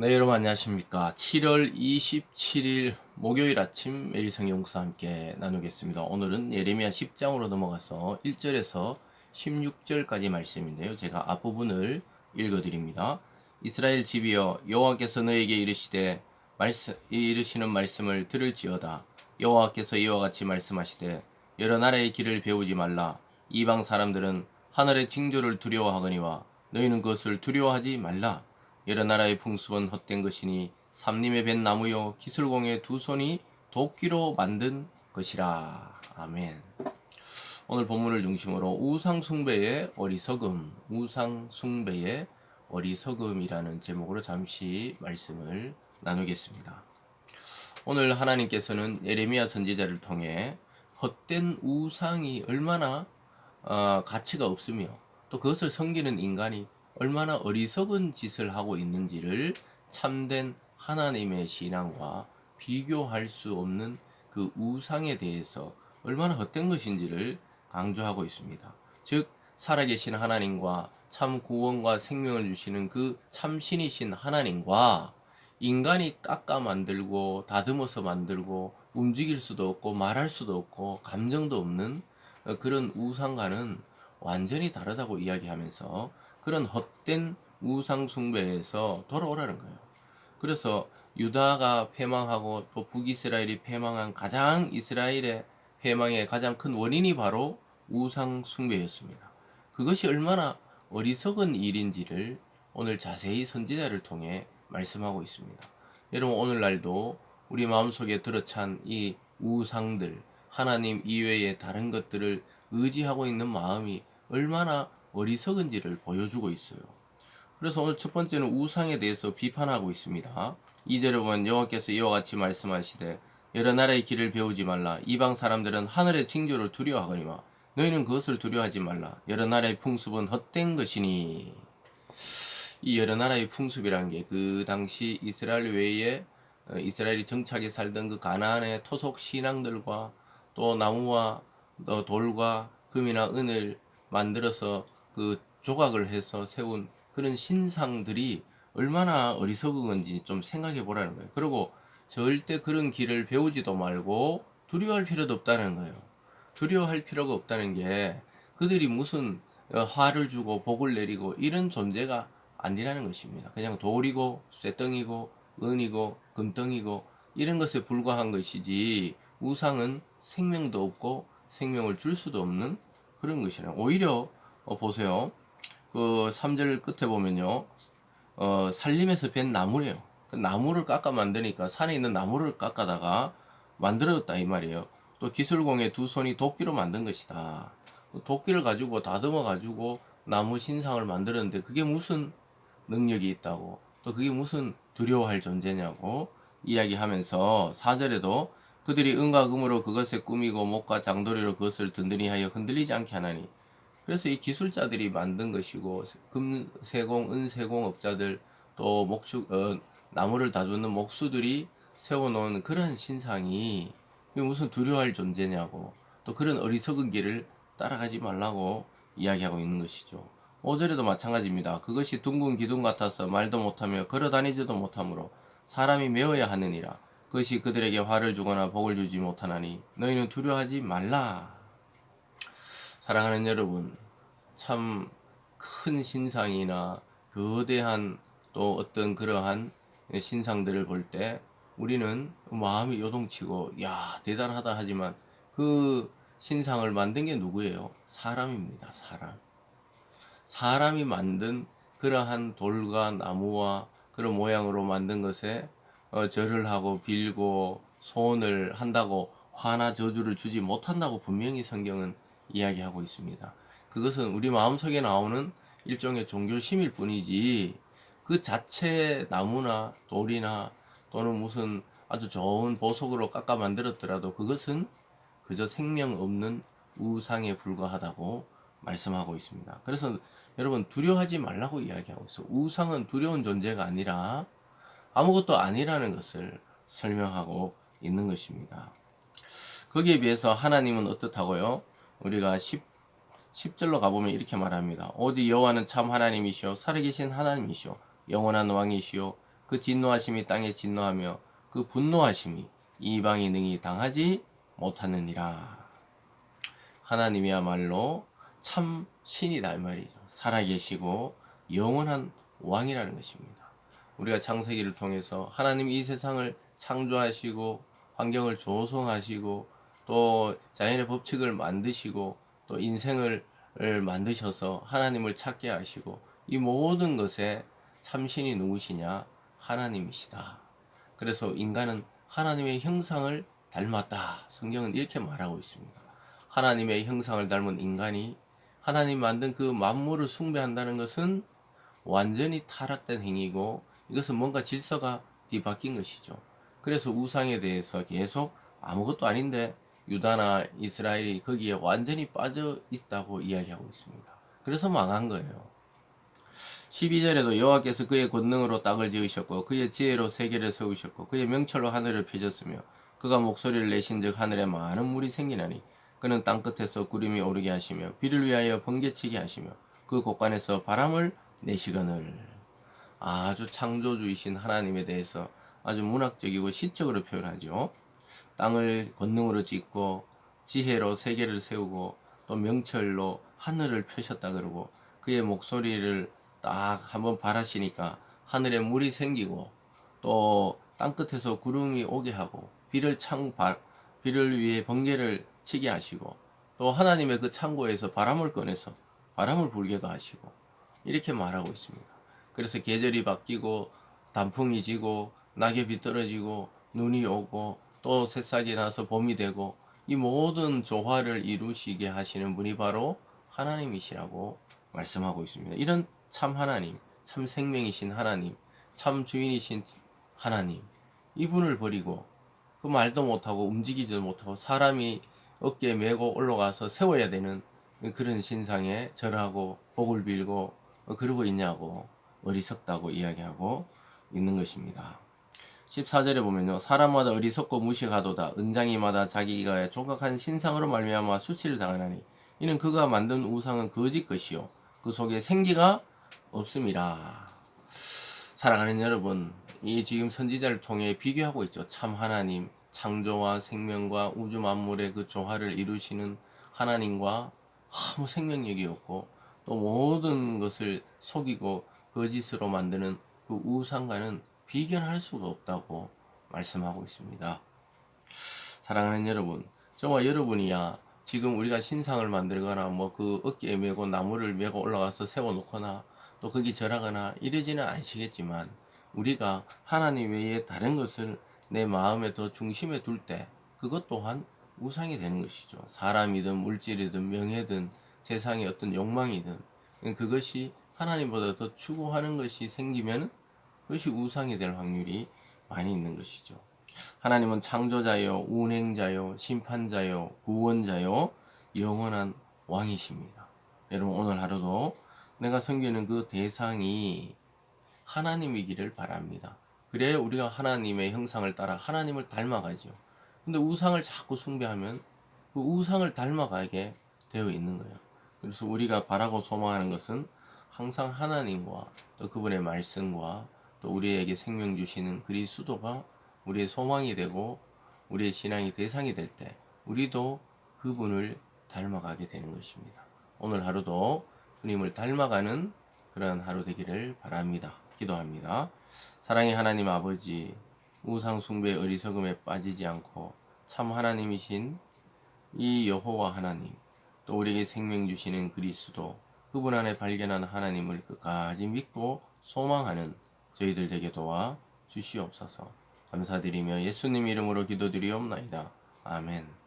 네, 여러분 안녕하십니까. 7월 27일 목요일 아침 매일 성경국사 함께 나누겠습니다. 오늘은 예레미야 10장으로 넘어가서 1절에서 16절까지 말씀인데요. 제가 앞부분을 읽어드립니다. 이스라엘 집이여 여호와께서 너에게 이르시되 말씀, 이르시는 말씀을 들을지어다. 여호와께서 이와 같이 말씀하시되 여러 나라의 길을 배우지 말라. 이방 사람들은 하늘의 징조를 두려워하거니와 너희는 그것을 두려워하지 말라. 여러 나라의 풍습은 헛된 것이니 삼림의 벤 나무요 기술공의 두 손이 도끼로 만든 것이라. 아멘. 오늘 본문을 중심으로 우상 숭배의 어리석음, 우상 숭배의 어리석음이라는 제목으로 잠시 말씀을 나누겠습니다. 오늘 하나님께서는 예레미야 선지자를 통해 헛된 우상이 얼마나 어, 가치가 없으며 또 그것을 섬기는 인간이 얼마나 어리석은 짓을 하고 있는지를 참된 하나님의 신앙과 비교할 수 없는 그 우상에 대해서 얼마나 헛된 것인지를 강조하고 있습니다. 즉 살아계신 하나님과 참 구원과 생명을 주시는 그 참신이신 하나님과 인간이 깎아 만들고 다듬어서 만들고 움직일 수도 없고 말할 수도 없고 감정도 없는 그런 우상과는 완전히 다르다고 이야기하면서 그런 헛된 우상 숭배에서 돌아오라는 거예요. 그래서 유다가 패망하고 또 북이스라엘이 패망한 가장 이스라엘의 패망의 가장 큰 원인이 바로 우상 숭배였습니다. 그것이 얼마나 어리석은 일인지를 오늘 자세히 선지자를 통해 말씀하고 있습니다. 여러분 오늘날도 우리 마음속에 들어찬 이 우상들 하나님 이외의 다른 것들을 의지하고 있는 마음이 얼마나 어리석은지를 보여주고 있어요. 그래서 오늘 첫 번째는 우상에 대해서 비판하고 있습니다. 이절에 보면 여호와께서 이와 같이 말씀하시되 여러 나라의 길을 배우지 말라 이방 사람들은 하늘의 징조를 두려워하거니와 너희는 그것을 두려워하지 말라 여러 나라의 풍습은 헛된 것이니 이 여러 나라의 풍습이란 게 그 당시 이스라엘 외에 어, 이스라엘이 정착해 살던 그 가나안의 토속 신앙들과 또 나무와 또 돌과 금이나 은을 만들어서 그 조각을 해서 세운 그런 신상들이 얼마나 어리석은 건지 좀 생각해 보라는 거예요. 그리고 절대 그런 길을 배우지도 말고 두려워할 필요도 없다는 거예요. 두려워할 필요가 없다는 게 그들이 무슨 어, 화를 주고 복을 내리고 이런 존재가 아니라는 것입니다. 그냥 돌이고 쇠덩이고 은이고 금덩이고 이런 것에 불과한 것이지 우상은 생명도 없고 생명을 줄 수도 없는 그런 것이라 오히려 어, 보세요. 그 3절 끝에 보면요. 어, 살림에서 벤 나무래요. 그 나무를 깎아 만드니까 산에 있는 나무를 깎아다가 만들었다 이 말이에요. 또 기술공의 두 손이 도끼로 만든 것이다. 그 도끼를 가지고 다듬어 가지고 나무 신상을 만들었는데 그게 무슨 능력이 있다고 또 그게 무슨 두려워할 존재냐고 이야기하면서 4절에도 그들이 은과 금으로 그것에 꾸미고 목과 장도리로 그것을 든든히 하여 흔들리지 않게 하나니 그래서 이 기술자들이 만든 것이고 금세공, 은세공 업자들 또 목축 어, 나무를 다듬는 목수들이 세워놓은 그러한 신상이 무슨 두려워할 존재냐고 또 그런 어리석은 길을 따라가지 말라고 이야기하고 있는 것이죠. 5절에도 마찬가지입니다. 그것이 둥근 기둥 같아서 말도 못하며 걸어 다니지도 못하므로 사람이 메어야 하느니라. 그것이 그들에게 화를 주거나 복을 주지 못하나니 너희는 두려워하지 말라. 사랑하는 여러분, 참 큰 신상이나 거대한 또 어떤 그러한 신상들을 볼 때 우리는 마음이 요동치고 야 대단하다 하지만 그 신상을 만든 게 누구예요? 사람입니다. 사람. 사람이 만든 그러한 돌과 나무와 그런 모양으로 만든 것에 어, 절을 하고 빌고 소원을 한다고 화나 저주를 주지 못한다고 분명히 성경은 이야기하고 있습니다. 그것은 우리 마음속에 나오는 일종의 종교심일 뿐이지 그 자체 나무나 돌이나 또는 무슨 아주 좋은 보석으로 깎아 만들었더라도 그것은 그저 생명 없는 우상에 불과하다고 말씀하고 있습니다. 그래서 여러분 두려워하지 말라고 이야기하고 있어. 우상은 두려운 존재가 아니라 아무것도 아니라는 것을 설명하고 있는 것입니다. 거기에 비해서 하나님은 어떻다고요? 우리가 10, 10절로 가보면 이렇게 말합니다. 오직 여호와는 참 하나님이시요 살아계신 하나님이시요 영원한 왕이시요 그 진노하심이 땅에 진노하며 그 분노하심이 이방이 능히 당하지 못하느니라. 하나님이야말로 참 신이다 이 말이죠. 살아계시고 영원한 왕이라는 것입니다. 우리가 창세기를 통해서 하나님 이 세상을 창조하시고 환경을 조성하시고 또 자연의 법칙을 만드시고 또 인생을 만드셔서 하나님을 찾게 하시고 이 모든 것에 참신이 누구시냐? 하나님이시다. 그래서 인간은 하나님의 형상을 닮았다. 성경은 이렇게 말하고 있습니다. 하나님의 형상을 닮은 인간이 하나님 만든 그 만물을 숭배한다는 것은 완전히 타락된 행위고 이것은 뭔가 질서가 뒤바뀐 것이죠. 그래서 우상에 대해서 계속 아무것도 아닌데 유다나 이스라엘이 거기에 완전히 빠져 있다고 이야기하고 있습니다. 그래서 망한 거예요. 12절에도 여호와께서 그의 권능으로 땅을 지으셨고 그의 지혜로 세계를 세우셨고 그의 명철로 하늘을 펴셨으며 그가 목소리를 내신즉 하늘에 많은 물이 생기나니 그는 땅 끝에서 구름이 오르게 하시며 비를 위하여 번개치게 하시며 그 곳간에서 바람을 내시거늘 아주 창조주이신 하나님에 대해서 아주 문학적이고 시적으로 표현하죠. 땅을 권능으로 짓고 지혜로 세계를 세우고 또 명철로 하늘을 펴셨다 그러고 그의 목소리를 딱 한번 바라시니까 하늘에 물이 생기고 또 땅끝에서 구름이 오게 하고 비를 창 비를 위해 번개를 치게 하시고 또 하나님의 그 창고에서 바람을 꺼내서 바람을 불게도 하시고 이렇게 말하고 있습니다. 그래서 계절이 바뀌고 단풍이 지고 낙엽이 떨어지고 눈이 오고 또 새싹이 나서 봄이 되고 이 모든 조화를 이루시게 하시는 분이 바로 하나님이시라고 말씀하고 있습니다. 이런 참 하나님, 참 생명이신 하나님, 참 주인이신 하나님, 이분을 버리고 그 말도 못하고 움직이지도 못하고 사람이 어깨에 메고 올라가서 세워야 되는 그런 신상에 절하고 복을 빌고 그러고 있냐고 어리석다고 이야기하고 있는 것입니다. 14절에 보면요. 사람마다 어리석고 무식하도다. 은장이마다 자기가 조각한 신상으로 말미암아 수치를 당하나니 이는 그가 만든 우상은 거짓 것이요 그 속에 생기가 없음이라. 사랑하는 여러분, 이 지금 선지자를 통해 비교하고 있죠. 참 하나님, 창조와 생명과 우주 만물의 그 조화를 이루시는 하나님과 아무 생명력이 없고 또 모든 것을 속이고 거짓으로 만드는 그 우상과는 비견할 수가 없다고 말씀하고 있습니다. 사랑하는 여러분, 저와 여러분이야 지금 우리가 신상을 만들거나 뭐 그 어깨에 메고 나무를 메고 올라가서 세워놓거나 또 거기 절하거나 이러지는 않으시겠지만 우리가 하나님 외에 다른 것을 내 마음에 더 중심에 둘 때 그것 또한 우상이 되는 것이죠. 사람이든 물질이든 명예든 세상의 어떤 욕망이든 그것이 하나님보다 더 추구하는 것이 생기면 그것이 우상이 될 확률이 많이 있는 것이죠. 하나님은 창조자요, 운행자요, 심판자요, 구원자요, 영원한 왕이십니다. 여러분 오늘 하루도 내가 섬기는 그 대상이 하나님이기를 바랍니다. 그래야 우리가 하나님의 형상을 따라 하나님을 닮아가죠. 근데 우상을 자꾸 숭배하면 그 우상을 닮아가게 되어 있는 거예요. 그래서 우리가 바라고 소망하는 것은 항상 하나님과 또 그분의 말씀과 또 우리에게 생명 주시는 그리스도가 우리의 소망이 되고 우리의 신앙이 대상이 될 때 우리도 그분을 닮아가게 되는 것입니다. 오늘 하루도 주님을 닮아가는 그런 하루 되기를 바랍니다. 기도합니다. 사랑의 하나님 아버지, 우상 숭배 어리석음에 빠지지 않고 참 하나님이신 이 여호와 하나님, 또 우리에게 생명 주시는 그리스도, 그분 안에 발견한 하나님을 끝까지 믿고 소망하는 저희들 되게 도와 주시옵소서. 감사드리며 예수님 이름으로 기도드리옵나이다. 아멘.